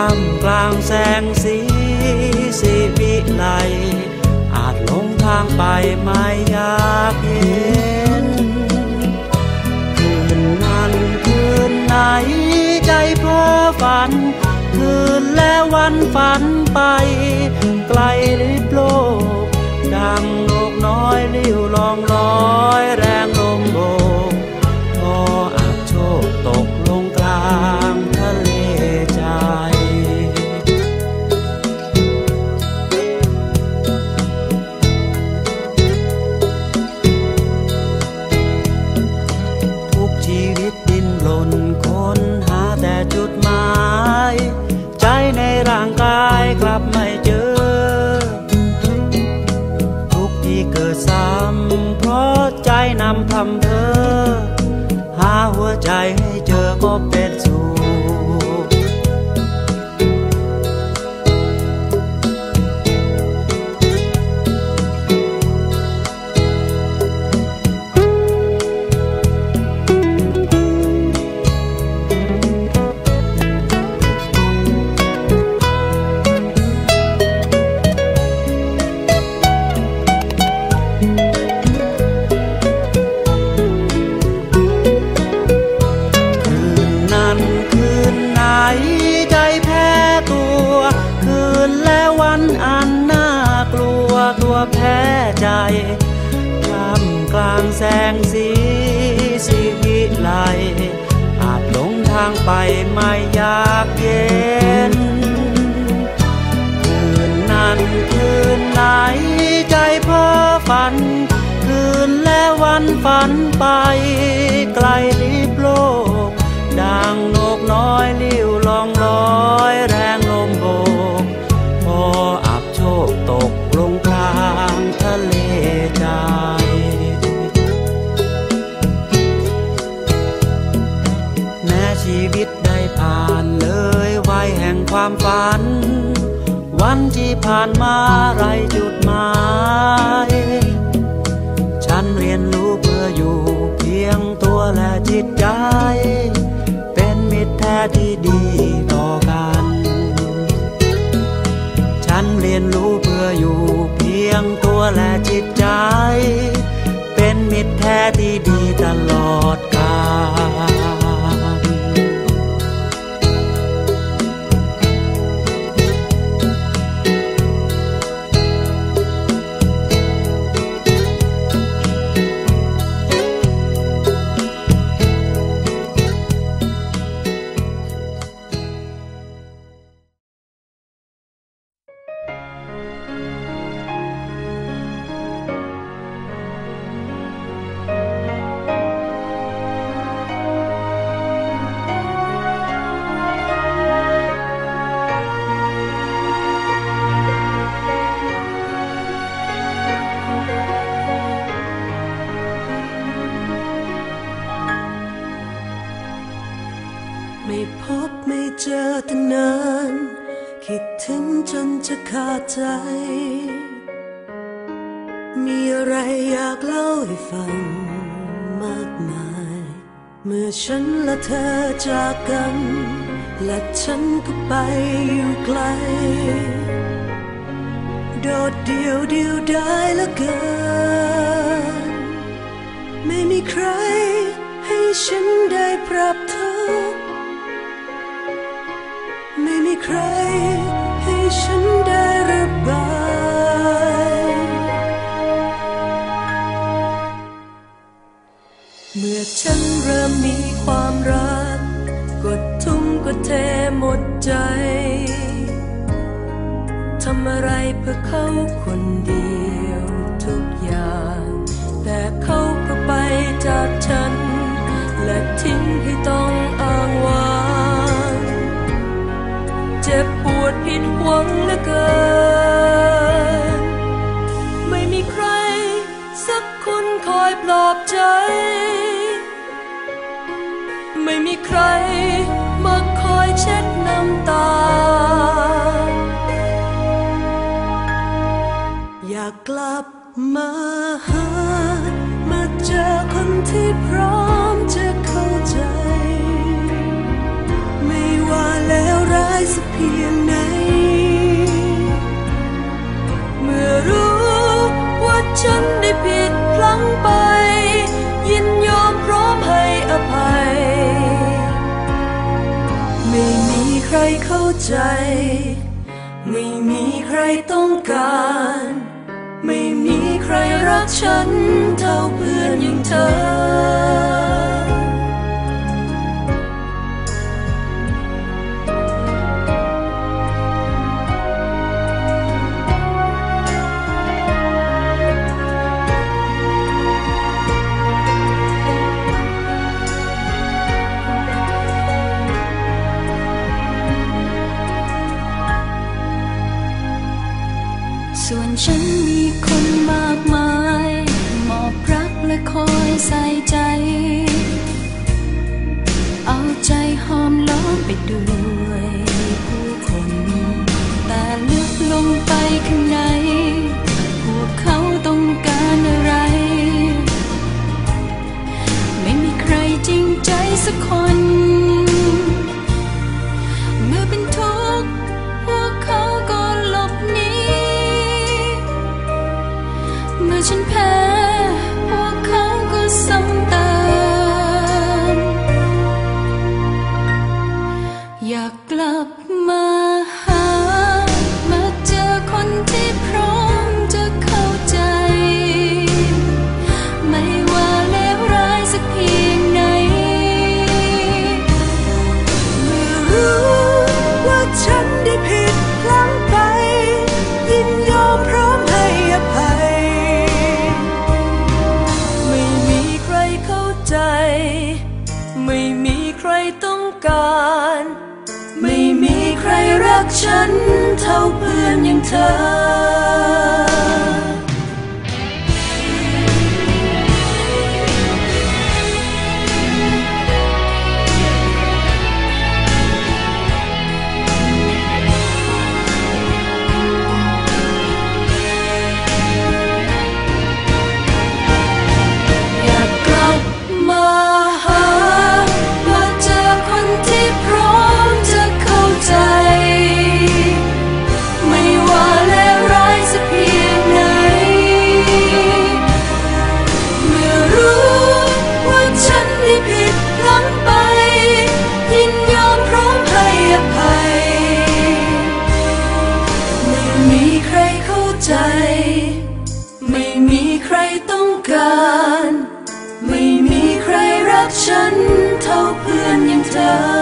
ามกลางแสงสีสีวิไลอาจหลงทางไปไม่อยากเห็นคืนนั้นคืนไหนใจเพ้อฝัน คืนและวันฝันไป ไกลลิบโลก ดังนกน้อยลิ้วลองลอย เจ นและวันอันน่ากลัวตัวแพ้ใจกลำกลางแสงสีสีวิไลอาจหลงทางไปไม่อยากเย็น คืนนั้นคืนไหนใจเพ้อฝัน คืนและวันฝันไป ไกลลิบโลกดังนกน้อยลิ้วลองลอย มา จอตั้งนาน คิดถึงจนจะขาดใจ มีอะไรอยากเล่าให้ฟังมากมาย เมื่อฉันและเธอจากกัน และฉันก็ไปอยู่ไกล โดดเดียวเดียวได้เหละเกิน ไม่มีใครให้ฉันได้ปรับ ใครให้ฉันได้ระบาย เมื่อฉันเริ่มมีความรัก กดทุ่มกดเทหมดใจ ทำอะไรเพื่อเขาคนเดียวทุกอย่าง แต่เขาก็ไปจากฉัน เช็ดน้ำตา อยากกลับมาหา มาเจอคนที่พร้อมจะเข้าใจ ไม่ว่าแล้วร้ายสักเพียง ใจ ไม่มีใครต้องการ ไม่มีใครรักฉันเท่าเพื่อนอย่างเธอ ใส่ใจ เอาใจหอมล้อมไปด้วยผู้คน แต่ลึกลงไปข้างใน พวกเขาต้องการอะไร ไม่มีใครจริงใจสักคน พื่ รักฉันเท่าเพื่อนอย่างเธอ